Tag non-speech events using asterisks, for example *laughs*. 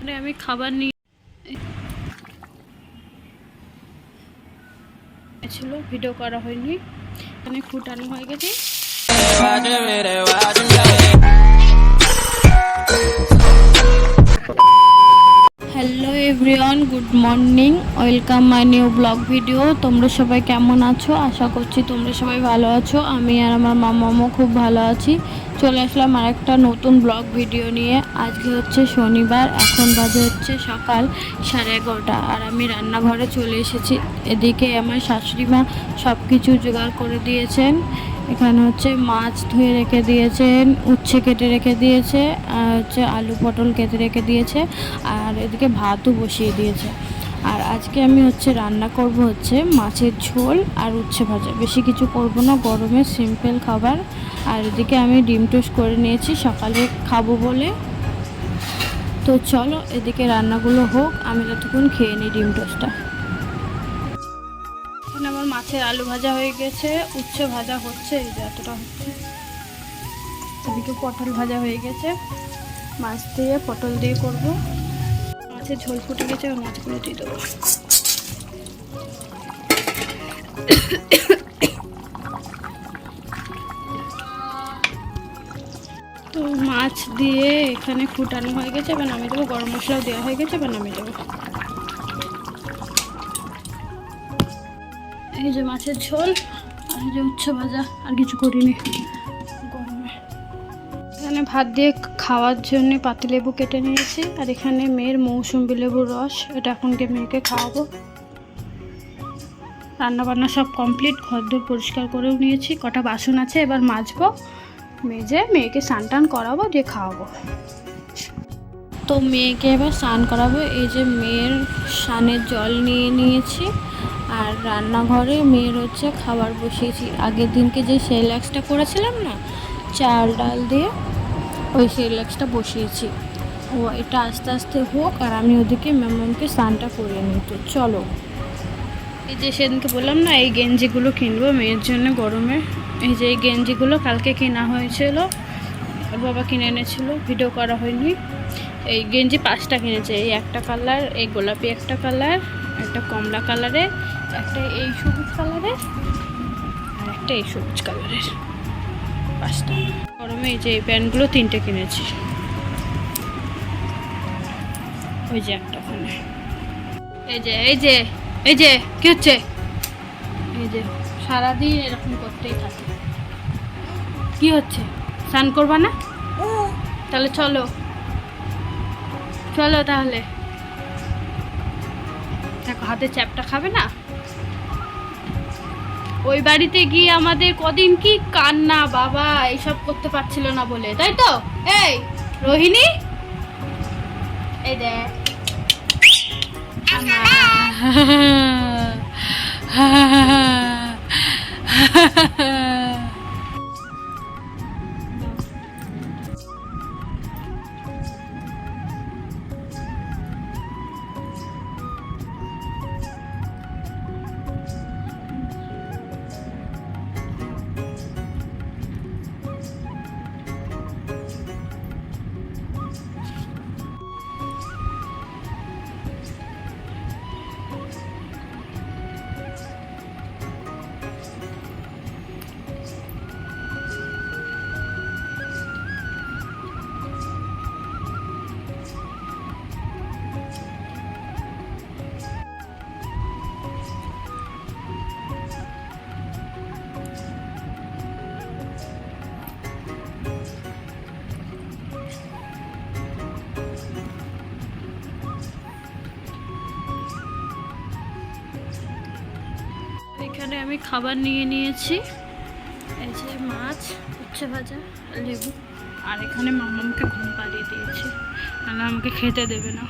মানে আমি খাবার নিয়ে ছিল ভিডিও করা হয়নি। এখানে ফুটানো হয়ে গেছে। Hello everyone good morning welcome my new vlog video তোমরা সবাই কেমন আছো? আশা করছি তোমরা সবাই ভালো আছো। আমি আর আমার মামামও খুব ভালো আছি। চলে আসলাম আর একটা নতুন ব্লগ ভিডিও নিয়ে। আজকে হচ্ছে শনিবার, এখন বাজে হচ্ছে সকাল সাড়ে এগারোটা। আর আমি রান্নাঘরে চলে এসেছি। এদিকে আমার শাশুড়ি মা সব কিছু জোগাড় করে দিয়েছেন। এখানে হচ্ছে মাছ ধুয়ে রেখে দিয়েছেন, উচ্ছে কেটে রেখে দিয়েছে, আর হচ্ছে আলু পটল কেটে রেখে দিয়েছে, আর এদিকে ভাতও বসিয়ে দিয়েছে। আর আজকে আমি হচ্ছে রান্না করব হচ্ছে মাছের ঝোল আর উচ্ছে ভাজা। বেশি কিছু করব না, গরমে সিম্পল খাবার। আর এদিকে আমি ডিম টোস্ট করে নিয়েছি, সকালে খাব বলে। তো চলো এদিকে রান্নাগুলো হোক, আমি ততক্ষণ খেয়ে নিই ডিম টোস্টটা। এখানে আমার মাছের আলু ভাজা হয়ে গেছে, উচ্ছে ভাজা হচ্ছে, এই যে এতটা হচ্ছে। এদিকে পটল ভাজা হয়ে গেছে। মাছ দিয়ে পটল দিয়ে করব। মাছের ঝোল ফুটে গেছে, আর মাছগুলো দিয়ে দেবো। তো মাছ দিয়ে এখানে ফুটানো হয়ে গেছে, এবার নামিয়ে দেবো। গরম মশলাও দেওয়া হয়ে গেছে, এবার নামিয়ে দেবো। এই যে মাছের ঝোল, আর এই যে উচ্ছে ভাজা, আর কিছু করিনি। এখানে ভাত দিয়ে খাওয়ার জন্য পাতিলেবু কেটে নিয়েছি। আর এখানে মেয়ের মৌসুম্বি লেবুর রস, এটা এখনকে মেয়েকে খাওয়াবো। রান্না বান্না সব কমপ্লিট ঘরদোর পরিষ্কার করেও নিয়েছি, কটা বাসন আছে, এবার মাজবো। মেজে মেয়েকে স্নান টান করাবো, দিয়ে খাওয়াবো। তো মেয়েকে এবার স্নান করাবো, এই যে মেয়ের স্নানের জল নিয়ে নিয়েছি। আর রান্নাঘরে মেয়ের হচ্ছে খাবার বসিয়েছি। আগের দিনকে যে সেলাক্সটা করেছিলাম না, চাল ডাল দিয়ে ওই সেলাক্সটা বসিয়েছি। ও, এটা আস্তে আস্তে হোক আর আমি ওদিকে ম্যামকে স্নানটা করে নিই। তো চলো। এই যে সেদিনকে বললাম না, এই গেঞ্জিগুলো কিনবো মেয়ের জন্য গরমে। এই যে এই গেঞ্জিগুলো কালকে কেনা হয়েছিল বাবা কিনে এনেছিল ভিডিও করা হয়নি। এই গেঞ্জি পাঁচটা কিনেছে, এই একটা কালার এই গোলাপি একটা কালার একটা কমলা কালারের একটা এই সবুজ কালারের আর একটা এই সবুজ কালারের পাঁচটা। গরমে এই যে এই প্যান্টগুলো তিনটে কিনেছি। ওই যে একটা ওখানে এই যে এই যে এই যে, কি হচ্ছে? এই যে, সারাদিন এরকম করতেই থাকে। কি হচ্ছে? স্নান করবা না? তাহলে চলো। চলো তাহলে। দেখো, হাতে চ্যাপটা খাবে না? ওই বাড়িতে গিয়ে আমাদের কদিন কি কান্না বাবা এইসব করতে পারছিল না বলে তাই তো? এই রোহিণী? এই দেখ। *laughs* আমি খাবার নিয়ে নিয়েছি। এই যে মাছ, উচ্ছে ভাজা, লেবু। আর এখানে মামাকে ঘুম পাড়িয়ে দিয়েছি। নাহলে আমাকে খেতে দেবে না।